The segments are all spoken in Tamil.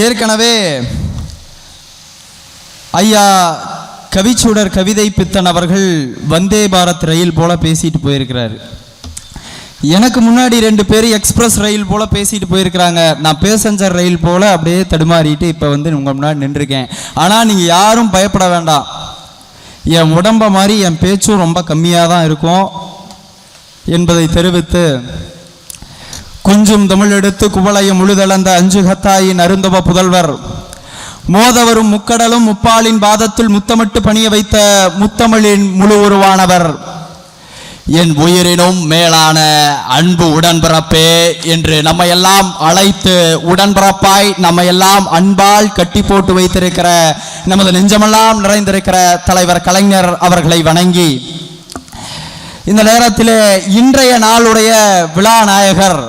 ஏற்கனவே ஐயா கவிச்சூடர் கவிதை பித்தன் அவர்கள் வந்தே பாரத் ரயில் போல பேசிட்டு போயிருக்கிறாரு. எனக்கு முன்னாடி ரெண்டு பேர் எக்ஸ்பிரஸ் ரயில் போல பேசிட்டு போயிருக்கிறாங்க. நான் பேசஞ்சர் ரயில் போல அப்படியே தடுமாறிட்டு இப்போ வந்து உங்க முன்னாடி நின்றுருக்கேன். ஆனால் நீங்கள் யாரும் பயப்பட வேண்டாம். என் உடம்ப மாதிரி என் பேச்சும் ரொம்ப கம்மியாக தான் இருக்கும் என்பதை தெரிவித்து குஞ்சும் தமிழ் எடுத்து குவளையும் முழுதளந்த அஞ்சு கத்தாயின் அருந்தவ புதல்வர். மோதவரும் முக்கடலும் முப்பாலின் பாதத்தில் முத்தமிட்டு பணிய வைத்த முத்தமிழின் முழு உருவானவர். என் உயிரினும் மேலான அன்பு உடன்பிறப்பே என்று நம்ம எல்லாம் அழைத்து உடன்பிறப்பாய் நம்ம எல்லாம் அன்பால் கட்டி போட்டு வைத்திருக்கிற நமது நெஞ்சமெல்லாம் நிறைந்திருக்கிற தலைவர் கலைஞர் அவர்களை வணங்கி இந்த நேரத்தில் இன்றைய நாளுடைய விழா நாயகர்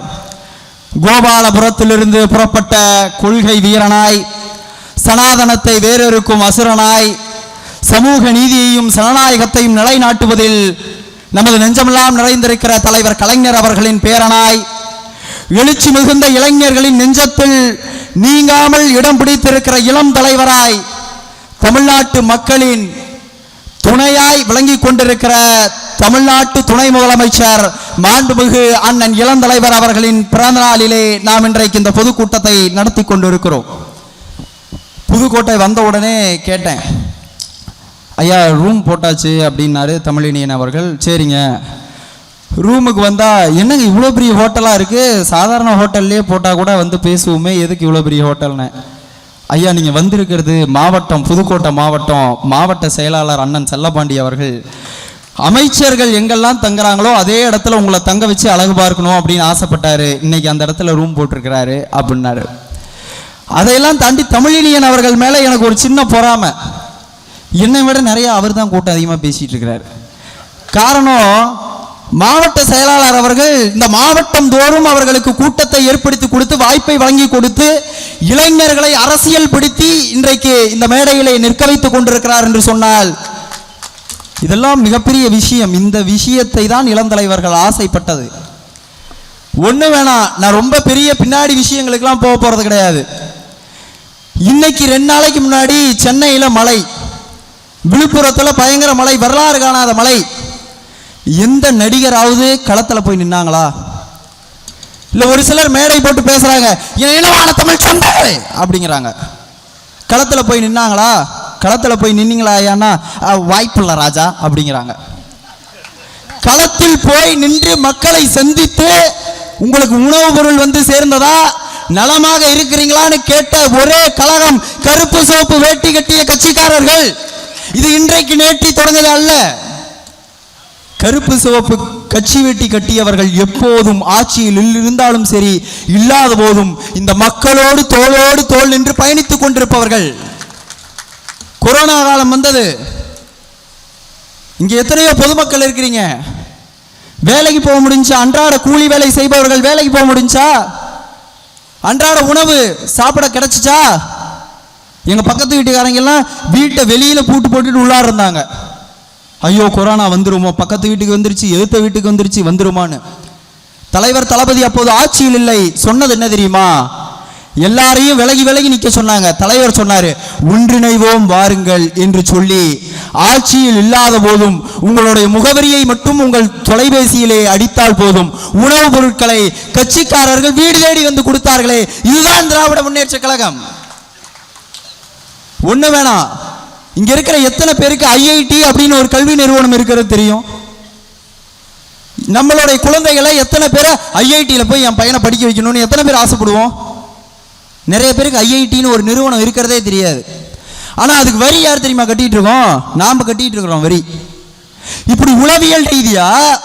கோபாலபுரத்திலிருந்து புறப்பட்ட கொள்கை வீரனாய் சனாதனத்தை வேறொருக்கும் அசுரனாய் சமூக நீதியையும் சனநாயகத்தையும் நிலைநாட்டுவதில் நமது நெஞ்சமெல்லாம் நிறைந்திருக்கிற தலைவர் கலைஞர் அவர்களின் பேரனாய் எழுச்சி மிகுந்த இளைஞர்களின் நெஞ்சத்தில் நீங்காமல் இடம் பிடித்திருக்கிற இளம் தலைவராய் தமிழ்நாட்டு மக்களின் துணையாய் விளங்கி கொண்டிருக்கிற தமிழ்நாட்டு துணை முதலமைச்சர் மாண்புமிகு அண்ணன் இளந்தலைவர் அவர்களின் பிறந்த நாளிலே நாம் இன்றைக்கு இந்த பொதுக்கூட்டத்தை நடத்தி கொண்டிருக்கிறோம். புதுக்கோட்டை வந்த உடனே கேட்டேன். ஐயா ரூம் போட்டாச்சு அப்படின்னாரு தமிழினியன் அவர்கள். சரிங்க. ரூமுக்கு வந்தால் என்னங்க இவ்வளோ பெரிய ஹோட்டலாக இருக்குது சாதாரண ஹோட்டல்லையே போட்டால் கூட வந்து பேசுவோமே எதுக்கு இவ்வளோ பெரிய ஹோட்டல்னு? ஐயா நீங்கள் வந்திருக்கிறது மாவட்டம் புதுக்கோட்டை மாவட்டம் மாவட்ட செயலாளர் அண்ணன் செல்லப்பாண்டி அவர்கள். அமைச்சர்கள் எங்கெல்லாம் தங்குறாங்களோ அதே இடத்துல உங்களை தங்க வச்சு அழகு பார்க்கணும் அப்படின்னு ஆசைப்பட்டாரு. இன்னைக்கு அந்த இடத்துல ரூம் போட்டிருக்கிறாரு அப்படின்னாரு. அதையெல்லாம் தாண்டி தமிழினியன் அவர்கள் மேலே எனக்கு ஒரு சின்ன பொறாமை. என்னை விட நிறைய அவர் தான் கூட்டம் அதிகமாக பேசிட்டு இருக்கிறாரு. காரணம் மாவட்ட செயலாளர் அவர்கள் இந்த மாவட்டம் தோறும் அவர்களுக்கு கூட்டத்தை ஏற்படுத்தி கொடுத்து வாய்ப்பை வழங்கி கொடுத்து இளைஞர்களை அரசியல் படுத்தி இன்றைக்கு இந்த மேடையிலே நிற்க வைத்துக் கொண்டிருக்கிறார் என்று சொன்னால் இதெல்லாம் மிகப்பெரிய விஷயம். இந்த விஷயத்தை தான் இளந்தலைவர்கள் ஆசைப்பட்டது. ஒன்று வேணாம் நான் ரொம்ப பெரிய பின்னாடி விஷயங்களுக்கெல்லாம் போக போகிறது கிடையாது. இன்னைக்கு ரெண்டு நாளைக்கு முன்னாடி சென்னையில் மழை. விழுப்புரத்தில் பயங்கர மழை வரலாறு காணாத மழை. எந்த நடிகராவது களத்தில் போய் நின்னாங்களா? இல்லை ஒரு சிலர் மேடை போட்டு பேசுகிறாங்க "என் இனமான தமிழ் சொந்த அப்படிங்கிறாங்க. களத்தில் போய் நின்னாங்களா? களத்துல போய் நின்னீங்களா ஐயான்னா வாய்ப்பில்ல ராஜா அப்படிங்கிறாங்க. களத்தில் போய் நின்று மக்களை சந்தித்து உங்களுக்கு உணவுப் பொருள் வந்து சேர்ந்ததா? நலமாக இருக்கிறீங்களான்னு கேட்ட ஒரே கழகம் கருப்பு சோப்பு வேட்டி கட்டிய கட்சிக்காரர்கள் இது இன்றைக்கு நேற்றி தொடங்கியது அல்ல? கருப்பு சிவப்பு கட்சி வெட்டி கட்டியவர்கள் எப்போதும் ஆட்சியில் இருந்தாலும் சரி இல்லாத போதும் இந்த மக்களோடு தோளோடு தோள் நின்று பயணித்துக் கொண்டிருப்பவர்கள். கொரோனா காலம் வந்தது. இங்கே எத்தனையோ பொதுமக்கள் இருக்கிறீங்க. வேலைக்கு போக முடிஞ்சா அன்றாட கூலி வேலை செய்பவர்கள் வேலைக்கு போக முடிஞ்சா? அன்றாட உணவு சாப்பிட கிடைச்சிச்சா? எங்க பக்கத்து வீட்டுக்காரங்க எல்லாம் வீட்டை வெளியில பூட்டு போட்டுட்டு உள்ளார இருந்தாங்க. ஐயோ கொரோனா வந்துருமோ? பக்கத்து வீட்டுக்கு வந்துருச்சு எதிர்த்த வீட்டுக்கு வந்துருச்சு வந்துருமான்னு. தலைவர் தளபதி அப்போது ஆட்சியில் இல்லை. சொன்னது என்ன தெரியுமா? எல்லாரையும் விலகி விலகி நிற்க சொன்னாங்க. தலைவர் சொன்னாரு ஒன்றிணைவோம் வாருங்கள் என்று சொல்லி ஆட்சியில் இல்லாத போதும் உங்களுடைய முகவரியை மட்டும் உங்கள் தொலைபேசியிலே அடித்தால் போதும் உணவுப் பொருட்களை கட்சிக்காரர்கள் வீடு தேடி வந்து கொடுத்தார்களே இதுதான் திராவிட முன்னேற்ற கழகம். ஒண்ணு வேணாம். இங்க இருக்கிற எத்தனை பேருக்கு ஐஐடி அப்படின்னு ஒரு கல்வி நிறுவனம் இருக்கிறது தெரியும்? நம்மளுடைய குழந்தைகளை எத்தனை பேரை ஐஐடியில் போய் என் பையனை படிக்க வைக்கணும்னு எத்தனை பேர் ஆசைப்படுவோம்? நிறைய பேருக்கு ஐஐடின்னு ஒரு நிறுவனம் இருக்கிறதே தெரியாது. ஆனால் அதுக்கு வரி யார் தெரியுமா கட்டிகிட்டு இருக்கோம்? நாம் கட்டிகிட்டு இருக்கிறோம் வரி. இப்படி உளவியல் ரீதியாக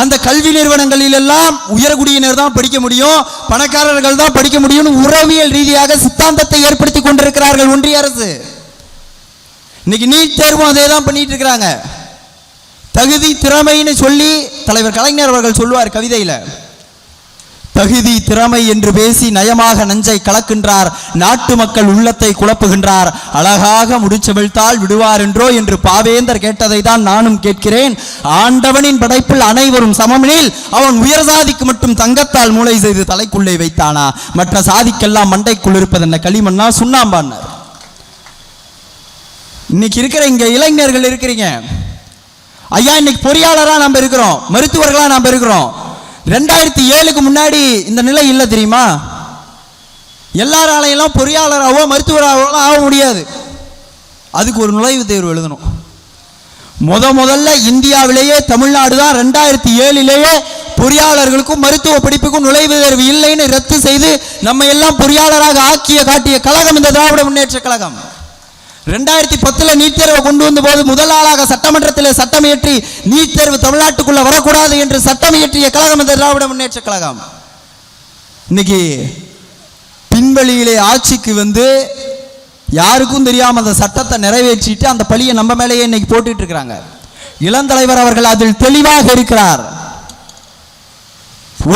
அந்த கல்வி நிறுவனங்களிலெல்லாம் உயரகுடியினர் உயர்குடியினர் தான் படிக்க முடியும் பணக்காரர்கள் தான் படிக்க முடியும்னு உறவியல் ரீதியாக சித்தாந்தத்தை ஏற்படுத்தி கொண்டிருக்கிறார்கள் ஒன்றிய அரசு. இன்னைக்கு நீட் தேர்வும் அதே தான் பண்ணிட்டு இருக்கிறாங்க. தகுதி திறமைன்னு சொல்லி தலைவர் கலைஞர் அவர்கள் சொல்லுவார் கவிதையில். தகுதி திறமை என்று பேசி நயமாக நஞ்சை கலக்கின்றார். நாட்டு மக்கள் உள்ளத்தை குழப்புகின்றார். அழகாக முடிச்சவிழ்த்தால் விடுவார் என்றோ என்று பாவேந்தர் கேட்டதை தான் நானும் கேட்கிறேன். ஆண்டவனின் படைப்பில் அனைவரும் சமமெனில் அவன் உயர் சாதிக்கு மட்டும் தங்கத்தால் மூளை செய்து தலைக்குள்ளே வைத்தானா? மற்ற சாதிக்கெல்லாம் மண்டைக்குள் இருப்பது என்ன களிமண்ணா? சுண்ணாம்பான்னார். இன்னைக்கு இருக்கிற இங்க இளைஞர்கள் இருக்கிறீங்க. ஐயா இன்னைக்கு பொறியாளராக நம்ம இருக்கிறோம். மருத்துவர்களாக நம்ம இருக்கிறோம். ரெண்டாயிரத்தி ஏழுக்கு முன்னாடி இந்த நிலை இல்லை தெரியுமா? எல்லாராலையெல்லாம் பொறியாளராகவோ மருத்துவராகவோ ஆக முடியாது. அதுக்கு ஒரு நுழைவுத் தேர்வு எழுதணும். முத முதல்ல இந்தியாவிலேயே தமிழ்நாடு தான் ரெண்டாயிரத்தி ஏழிலேயே பொறியாளர்களுக்கும் மருத்துவ படிப்புக்கும் நுழைவு தேர்வு இல்லைன்னு ரத்து செய்து நம்ம எல்லாம் பொறியாளராக ஆக்கிய காட்டிய கழகம் இந்த திராவிட முன்னேற்ற கழகம். ரெண்டாயிரத்தி பத்துல நீட் தேர்வை கொண்டு வந்த போது முதல் ஆளாக சட்டமன்றத்தில் சட்டம் இயற்றி நீட் தேர்வு தமிழ்நாட்டுக்குள்ள வரக்கூடாது என்று சட்டம் இயற்றிய கழகம் இந்த திராவிட முன்னேற்ற கழகம். இன்னைக்கு பின்வழியிலே ஆட்சிக்கு வந்து யாருக்கும் தெரியாம அந்த சட்டத்தை நிறைவேற்றிட்டு அந்த பழியை நம்ம மேலேயே இன்னைக்கு போட்டுட்டு இருக்கிறாங்க. இளந்தலைவர் அவர்கள் அதில் தெளிவாக இருக்கிறார்.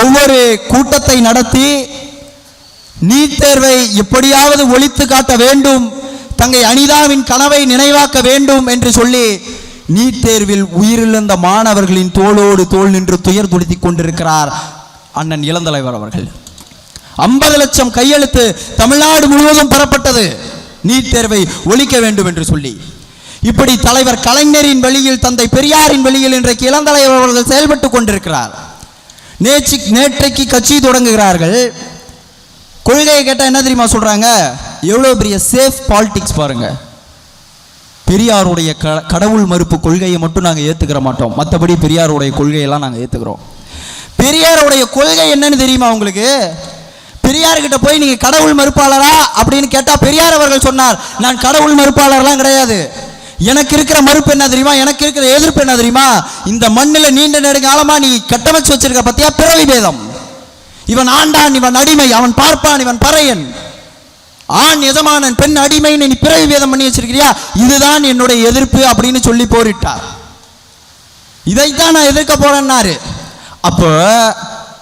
ஒவ்வொரு கூட்டத்தை நடத்தி நீட் தேர்வை எப்படியாவது ஒழித்து காட்ட வேண்டும் தங்கை அனிதாவின் கனவை நினைவாக்க வேண்டும் என்று சொல்லி நீட் தேர்வில் உயிரிழந்த மாணவர்களின் தோளோடு தோள் நின்று துயர் துடித்துக் கொண்டிருக்கிறார் அண்ணன் இளந்தலைவர் அவர்கள். ஐம்பது லட்சம் கையெழுத்து தமிழ்நாடு முழுவதும் பெறப்பட்டது. நீட் தேர்வை ஒழிக்க வேண்டும் என்று சொல்லி. இப்படி தலைவர் கலைஞரின் வழியில் தந்தை பெரியாரின் வழியில் இன்றைக்கு இளந்தலைவர் அவர்கள் செயல்பட்டு கொண்டிருக்கிறார். நேற்று நேற்றைக்கு கட்சி தொடங்குகிறார்கள். கொள்கையை கேட்டால் என்ன தெரியுமா சொல்கிறாங்க எவ்வளோ பெரிய சேஃப் பாலிடிக்ஸ் பாருங்கள் பெரியாருடைய க கடவுள் மறுப்பு கொள்கையை மட்டும் நாங்கள் ஏற்றுக்கிற மாட்டோம். மற்றபடி பெரியாருடைய கொள்கையெல்லாம் நாங்கள் ஏற்றுக்கிறோம் பெரியாருடைய கொள்கை என்னன்னு தெரியுமா உங்களுக்கு? பெரியார்கிட்ட போய் நீங்கள் கடவுள் மறுப்பாளரா அப்படின்னு கேட்டால் பெரியார் அவர்கள் சொன்னார். நான் கடவுள் மறுப்பாளர்லாம் கிடையாது. எனக்கு இருக்கிற மறுப்பு என்ன தெரியுமா? எனக்கு இருக்கிற எதிர்ப்பு என்ன தெரியுமா? இந்த மண்ணில் நீண்ட நெடுங்காலமாக நீ கட்டமைச்சு வச்சிருக்க பத்தியா? பிறவி பேதம். இவன் ஆண்டான் இவன் அடிமை அவன் பார்ப்பான் இவன் பறையன். ஆண் எஜமானன் பெண் அடிமைன்னு நீ பிறவி வேதம் பண்ணி வச்சிருக்கிறியா? இதுதான் என்னுடைய எதிர்ப்பு அப்படின்னு சொல்லி போரிட்டார். இதைத்தான் நான் எதிர்க்க போறேன்னாரு. அப்போ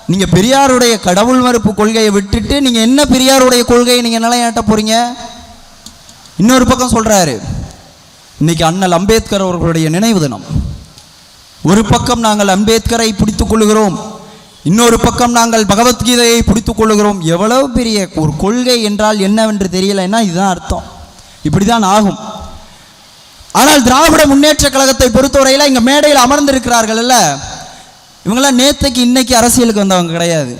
நீங்க பெரியாருடைய கடவுள் மறுப்பு கொள்கையை விட்டுட்டு நீங்க என்ன பெரியாருடைய கொள்கையை நீங்க நிலையாட்ட போறீங்க? இன்னொரு பக்கம் சொல்றாரு இன்னைக்கு அண்ணல் அம்பேத்கர் அவர்களுடைய நினைவு தினம். ஒரு பக்கம் நாங்கள் அம்பேத்கரை பிடித்துக் கொள்கிறோம் இன்னொரு பக்கம் நாங்கள் பகவத்கீதையை பிடித்து கொள்கிறோம் எவ்வளவு பெரிய ஒரு கொள்கை என்றால் என்னவென்று தெரியலைன்னா இதுதான் அர்த்தம். இப்படிதான் ஆகும். ஆனால் திராவிட முன்னேற்ற கழகத்தை பொறுத்தவரையில் இங்கே மேடையில் அமர்ந்திருக்கிறார்கள் இல்ல இவங்கெல்லாம் நேத்தைக்கு இன்னைக்கு அரசியலுக்கு வந்தவங்க கிடையாது.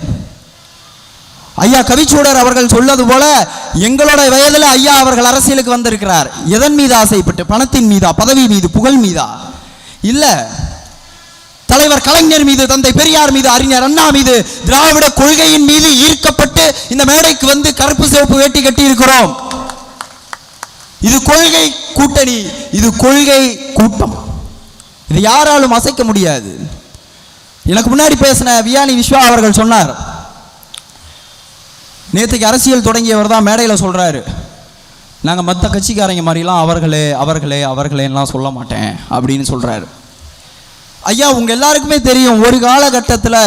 ஐயா கவிச்சூடர் அவர்கள் சொல்லது போல எங்களோட வயதில் ஐயா அவர்கள் அரசியலுக்கு வந்திருக்கிறார். எதன் மீது ஆசைப்பட்டு? பணத்தின் மீதா? பதவி மீது? புகழ் மீதா? இல்லை. தலைவர் கலைஞர் மீது தந்தை பெரியார் மீது அறிஞர் அண்ணா மீது திராவிட கொள்கையின் மீது ஈர்க்கப்பட்டு இந்த மேடைக்கு வந்து கருப்பு சிவப்பு வேட்டி கட்டி இருக்கிறோம் இது கொள்கை கூட்டணி இது கொள்கை கூட்டம். இது யாராலும் அசைக்க முடியாது. எனக்கு முன்னாடி பேசின வியானி விஸ்வா அவர்கள் சொன்னார் நேற்றுக்கு அரசியல் தொடங்கியவர் தான் மேடையில் சொல்றாரு. நாங்கள் மற்ற கட்சிக்காரங்க மாதிரிலாம் அவர்களே அவர்களே அவர்களேலாம் சொல்ல மாட்டேன் அப்படின்னு சொல்றாரு. ஐயா உங்க எல்லாருக்குமே தெரியும் ஒரு காலகட்டத்தில்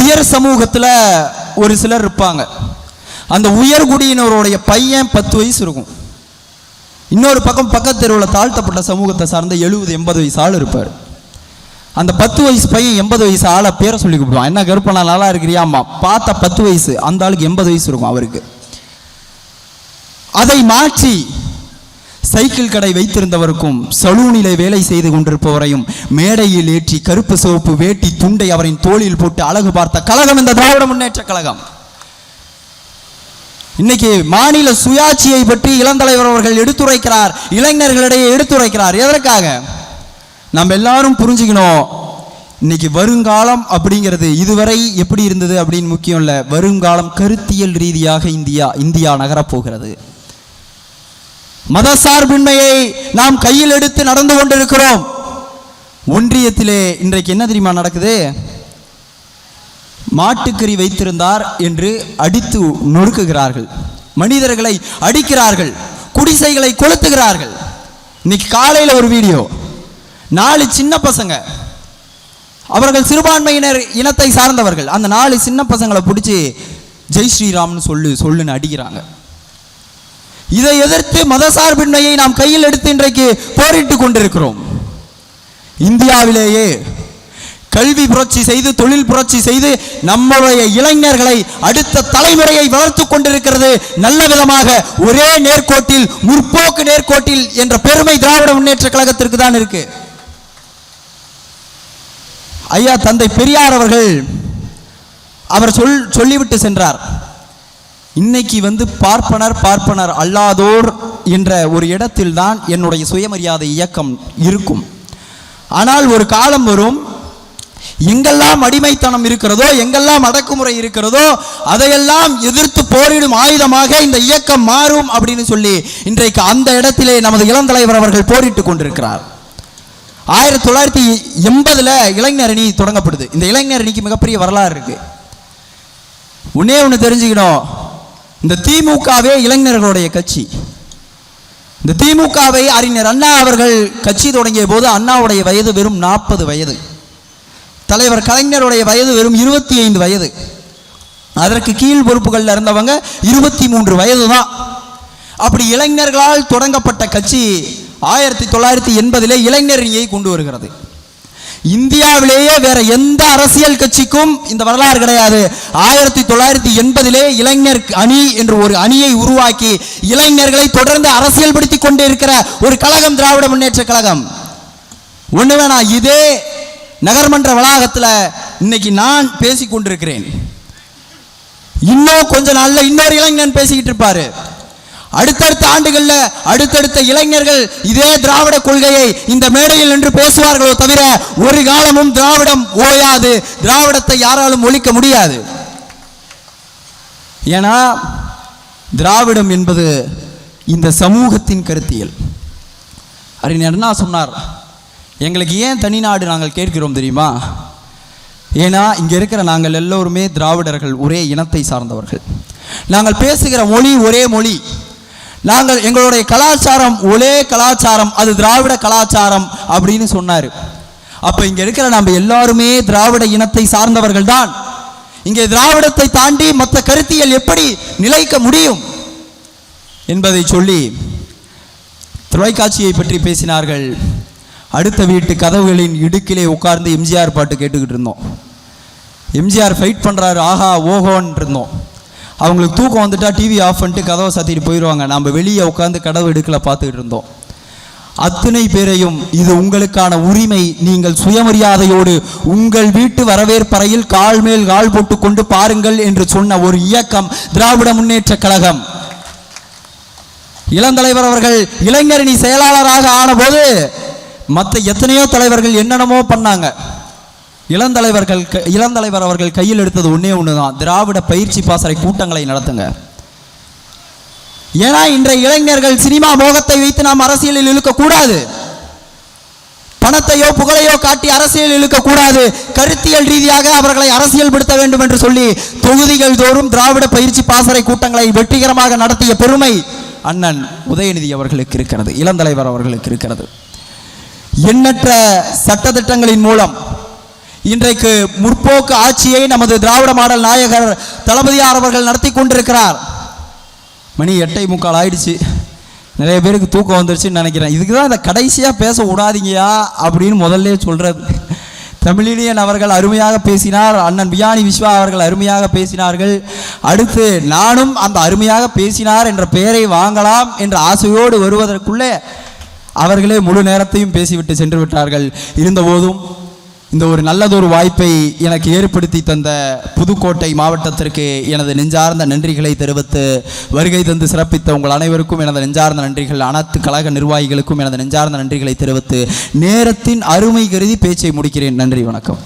உயர் சமூகத்தில் ஒரு சிலர் இருப்பாங்க. அந்த உயர்குடியினருடைய பையன் பத்து வயசு இருக்கும். இன்னொரு பக்கம் பக்கத்து தெருவில் தாழ்த்தப்பட்ட சமூகத்தை சார்ந்த எழுபது எண்பது வயசு ஆள் இருப்பார். அந்த பத்து வயசு பையன் எண்பது வயசு ஆளை பேரை சொல்லி கூப்பிடுவான் என்ன கருப்பனா நல்லா இருக்கிறியாம்மா. பார்த்த பத்து வயசு அந்த ஆளுக்கு எண்பது வயசு இருக்கும் அவருக்கு. அதை மாற்றி சைக்கிள் கடை வைத்திருந்தவருக்கும் சலூனிலே வேலை செய்து கொண்டிருப்பவரையும் மேடையில் ஏற்றி கருப்பு சிவப்பு வேட்டி துண்டை அவரின் தோளில் போட்டு அழகு பார்த்த கழகம் இந்த திராவிட முன்னேற்ற கழகம். இன்னைக்கு மாநில சுயாட்சியை பற்றி இளந்தலைவர் அவர்கள் எடுத்துரைக்கிறார் இளைஞர்களிடையே எடுத்துரைக்கிறார். எதற்காக? நம்ம எல்லாரும் புரிஞ்சுக்கணும் இன்னைக்கு வருங்காலம் அப்படிங்கிறது இதுவரை எப்படி இருந்தது அப்படின்னு முக்கியம் இல்லை. வருங்காலம் கருத்தியல் ரீதியாக இந்தியா இந்தியா நகரப்போகிறது. மதசார்பின்மையை நாம் கையில் எடுத்து நடந்து கொண்டிருக்கிறோம். ஒன்றியத்திலே இன்றைக்கு என்ன தெரியுமா நடக்குது? மாட்டுக்கறி வைத்திருந்தார் என்று அடித்து நொறுக்குகிறார்கள். மனிதர்களை அடிக்கிறார்கள். குடிசைகளை கொளுத்துகிறார்கள். இன்னைக்கு காலையில் ஒரு வீடியோ. நாலு சின்ன பசங்க. அவர்கள் சிறுபான்மையினர் இனத்தை சார்ந்தவர்கள். அந்த நாலு சின்ன பசங்களை பிடிச்சி ஜெய் ஸ்ரீராம்னு சொல்லு சொல்லுன்னு அடிக்கிறாங்க. இதை எதிர்த்து மதசார்பின்மையை நாம் கையில் எடுத்து இன்றைக்கு போரிட்டு கொண்டிருக்கிறோம். இந்தியாவிலேயே கல்வி புரட்சி செய்து தொழில் புரட்சி செய்து நம்முடைய இளைஞர்களை அடுத்த தலைமுறையை வளர்த்து கொண்டிருக்கிறது. நல்ல விதமாக ஒரே நேர்கோட்டில் முற்போக்கு நேர்கோட்டில் என்ற பெருமை திராவிட முன்னேற்ற கழகத்திற்கு தான் இருக்கு. ஐயா தந்தை பெரியார் அவர்கள் அவர் சொல் சொல்லிவிட்டு சென்றார். இன்னைக்கு வந்து பார்ப்பனர் பார்ப்பனர் அல்லாதோர் என்ற ஒரு இடத்தில் தான் என்னுடைய சுயமரியாதை இயக்கம் இருக்கும். ஆனால் ஒரு காலம் வரும் எங்கெல்லாம் அடிமைத்தனம் இருக்கிறதோ எங்கெல்லாம் அடக்குமுறை இருக்கிறதோ அதையெல்லாம் எதிர்த்து போரிடும் ஆயுதமாக இந்த இயக்கம் மாறும் அப்படின்னு சொல்லி இன்றைக்கு அந்த இடத்திலே நமது இளந்தலைவர் அவர்கள் போரிட்டுக் கொண்டிருக்கிறார். ஆயிரத்தி தொள்ளாயிரத்தி எண்பதுல இளைஞர் அணி தொடங்கப்படுது. இந்த இளைஞர் அணிக்கு மிகப்பெரிய வரலாறு இருக்கு. ஒன்னே ஒன்று தெரிஞ்சுக்கணும். இந்த திமுகவே இளைஞர்களுடைய கட்சி. இந்த திமுகவை அறிஞர் அண்ணா அவர்கள் கட்சி தொடங்கிய போது அண்ணாவுடைய வயது வெறும் நாற்பது வயது. தலைவர் கலைஞருடைய வயது வெறும் இருபத்தி ஐந்து வயது. அதற்கு கீழ் பொறுப்புகளில் இருந்தவங்க இருபத்தி மூன்று வயது தான் அப்படி இளைஞர்களால் தொடங்கப்பட்ட கட்சி ஆயிரத்தி தொள்ளாயிரத்தி எண்பதிலே இளைஞர் கொண்டு வருகிறது. இந்தியாவிலேயே வேற எந்த அரசியல் கட்சிக்கும் இந்த வரலாறு கிடையாது. ஆயிரத்தி தொள்ளாயிரத்தி எண்பதிலே இளைஞர் அணி என்று ஒரு அணியை உருவாக்கி இளைஞர்களை தொடர்ந்து அரசியல்படுத்தி கொண்டு இருக்கிற ஒரு கழகம் திராவிட முன்னேற்ற கழகம். ஒண்ணு வேணா இதே நகர்மன்ற வளாகத்தில் இன்னைக்கு நான் பேசிக் கொண்டிருக்கிறேன். இன்னும் கொஞ்ச நாள்ல இன்னொரு இளைஞன் பேசிக்கிட்டு இருப்பாரு. அடுத்தடுத்த ஆண்டுகளில் அடுத்தடுத்த இளைஞர்கள் இதே திராவிட கொள்கையை இந்த மேடையில் நின்று பேசுவார்களோ தவிர ஒரு காலமும் திராவிடம் ஓயாது. திராவிடத்தை யாராலும் ஒழிக்க முடியாது. ஏன்னா திராவிடம் என்பது இந்த சமூகத்தின் கருத்தியல். அறிஞர் அண்ணா சொன்னார் எங்களுக்கு ஏன் தனி நாடு நாங்கள் கேட்கிறோம் தெரியுமா? ஏன்னா இங்கே இருக்கிற நாங்கள் எல்லோருமே திராவிடர்கள் ஒரே இனத்தை சார்ந்தவர்கள். நாங்கள் பேசுகிற மொழி ஒரே மொழி. நாங்கள் எங்களுடைய கலாச்சாரம் ஒரே கலாச்சாரம் அது திராவிட கலாச்சாரம் அப்படின்னு சொன்னார். அப்போ இங்கே இருக்கிற நம்ம எல்லாருமே திராவிட இனத்தை சார்ந்தவர்கள் தான் இங்கே திராவிடத்தை தாண்டி மற்ற கருத்தியல் எப்படி நிலைக்க முடியும் என்பதை சொல்லி தொலைக்காட்சியை பற்றி பேசினார்கள். அடுத்த வீட்டு கதவுகளின் இடுக்கிலே உட்கார்ந்து எம்ஜிஆர் பாட்டு கேட்டுக்கிட்டு இருந்தோம். எம்ஜிஆர் ஃபைட் பண்ணுறாரு ஆஹா ஓஹோன் இருந்தோம். அவங்களுக்கு தூக்கம் வந்துட்டால் டிவி ஆஃப் பண்ணிட்டு கதவை சாத்திட்டு போயிடுவாங்க நம்ம வெளியே உட்காந்து கதவு எடுக்கலை பார்த்துக்கிட்டு இருந்தோம். அத்தனை பேரையும் இது உங்களுக்கான உரிமை. நீங்கள் சுயமரியாதையோடு உங்கள் வீட்டு வரவேற்பறையில் கால் மேல் கால் போட்டுக்கொண்டு பாருங்கள் என்று சொன்ன ஒரு இயக்கம் திராவிட முன்னேற்ற கழகம். இளந்தலைவர் அவர்கள் இளைஞரணி செயலாளராக ஆனபோது மற்ற எத்தனையோ தலைவர்கள் என்னென்னமோ பண்ணாங்க. இளந்தலைவர்கள் இளந்தலைவர் அவர்கள் கையில் எடுத்தது ஒன்றே ஒன்று தான் திராவிட பயிற்சி பாசறை கூட்டங்களை நடத்துங்க. ஏன்னா இன்றைய இளைஞர்கள் சினிமா மோகத்தை வைத்து நாம் அரசியலில் இழுக்கக்கூடாது. பணத்தையோ புகழையோ காட்டி அரசியல் இழுக்கக்கூடாது. கருத்தியல் ரீதியாக அவர்களை அரசியல் படுத்த வேண்டும் என்று சொல்லி தொகுதிகள் தோறும் திராவிட பயிற்சி பாசறை கூட்டங்களை வெற்றிகரமாக நடத்திய பெருமை அண்ணன் உதயநிதி அவர்களுக்கு இருக்கிறது இளந்தலைவர் அவர்களுக்கு இருக்கிறது. எண்ணற்ற சட்டத்திட்டங்களின் மூலம் இன்றைக்கு முற்போக்கு ஆட்சியை நமது திராவிட மாடல் நாயகர் தளபதியார் அவர்கள் நடத்தி கொண்டிருக்கிறார். மணி எட்டை முக்கால் ஆயிடுச்சு. நிறைய பேருக்கு தூக்கம் வந்துருச்சுன்னு நினைக்கிறேன். இதுக்கு தான் இந்த கடைசியாக பேச விடாதீங்கயா அப்படின்னு முதல்ல சொல்கிறது தமிழினியன் அவர்கள் அருமையாக பேசினார். அண்ணன் பியானி விஸ்வா அவர்கள் அருமையாக பேசினார்கள். அடுத்து நானும் அந்த அருமையாக பேசினார் என்ற பெயரை வாங்கலாம் என்ற ஆசையோடு வருவதற்குள்ளே அவர்களே முழு நேரத்தையும் பேசிவிட்டு சென்று விட்டார்கள். இருந்தபோதும் இந்த ஒரு நல்லதொரு வாய்ப்பை எனக்கு ஏற்படுத்தி தந்த புதுக்கோட்டை மாவட்டத்திற்கு எனது நெஞ்சார்ந்த நன்றிகளை தெரிவித்து வருகை தந்து சிறப்பித்த உங்கள் அனைவருக்கும் எனது நெஞ்சார்ந்த நன்றிகள் அனைத்து கழக நிர்வாகிகளுக்கும் எனது நெஞ்சார்ந்த நன்றிகளை தெரிவித்து நேரத்தின் அருமை கருதி பேச்சை முடிக்கிறேன். நன்றி வணக்கம்.